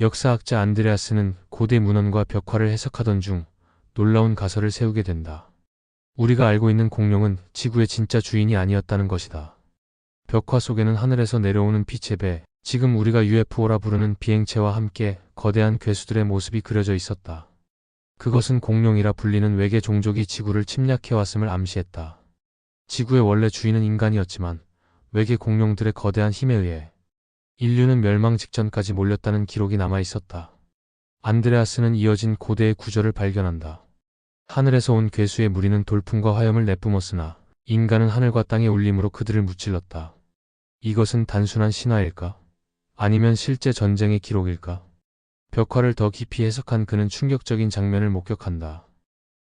역사학자 안드레아스는 고대 문헌과 벽화를 해석하던 중 놀라운 가설을 세우게 된다. 우리가 알고 있는 공룡은 지구의 진짜 주인이 아니었다는 것이다. 벽화 속에는 하늘에서 내려오는 빛의 배, 지금 우리가 UFO라 부르는 비행체와 함께 거대한 괴수들의 모습이 그려져 있었다. 그것은 공룡이라 불리는 외계 종족이 지구를 침략해왔음을 암시했다. 지구의 원래 주인은 인간이었지만 외계 공룡들의 거대한 힘에 의해 인류는 멸망 직전까지 몰렸다는 기록이 남아 있었다. 안드레아스는 이어진 고대의 구절을 발견한다. 하늘에서 온 괴수의 무리는 돌풍과 화염을 내뿜었으나 인간은 하늘과 땅의 울림으로 그들을 무찔렀다. 이것은 단순한 신화일까? 아니면 실제 전쟁의 기록일까? 벽화를 더 깊이 해석한 그는 충격적인 장면을 목격한다.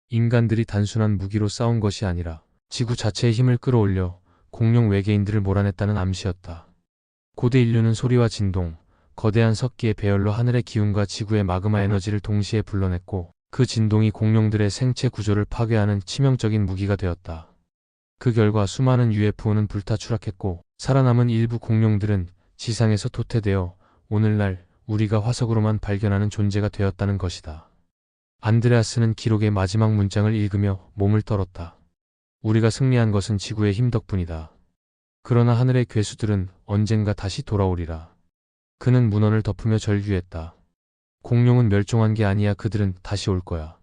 인간들이 단순한 무기로 싸운 것이 아니라 지구 자체의 힘을 끌어올려 공룡 외계인들을 몰아냈다는 암시였다. 고대 인류는 소리와 진동, 거대한 석기의 배열로 하늘의 기운과 지구의 마그마 에너지를 동시에 불러냈고 그 진동이 공룡들의 생체 구조를 파괴하는 치명적인 무기가 되었다. 그 결과 수많은 UFO는 불타 추락했고 살아남은 일부 공룡들은 지상에서 도태되어 오늘날 우리가 화석으로만 발견하는 존재가 되었다는 것이다. 안드레아스는 기록의 마지막 문장을 읽으며 몸을 떨었다. 우리가 승리한 것은 지구의 힘 덕분이다. 그러나 하늘의 괴수들은 언젠가 다시 돌아오리라. 그는 문헌을 덮으며 절규했다. 공룡은 멸종한 게 아니야 그들은 다시 올 거야.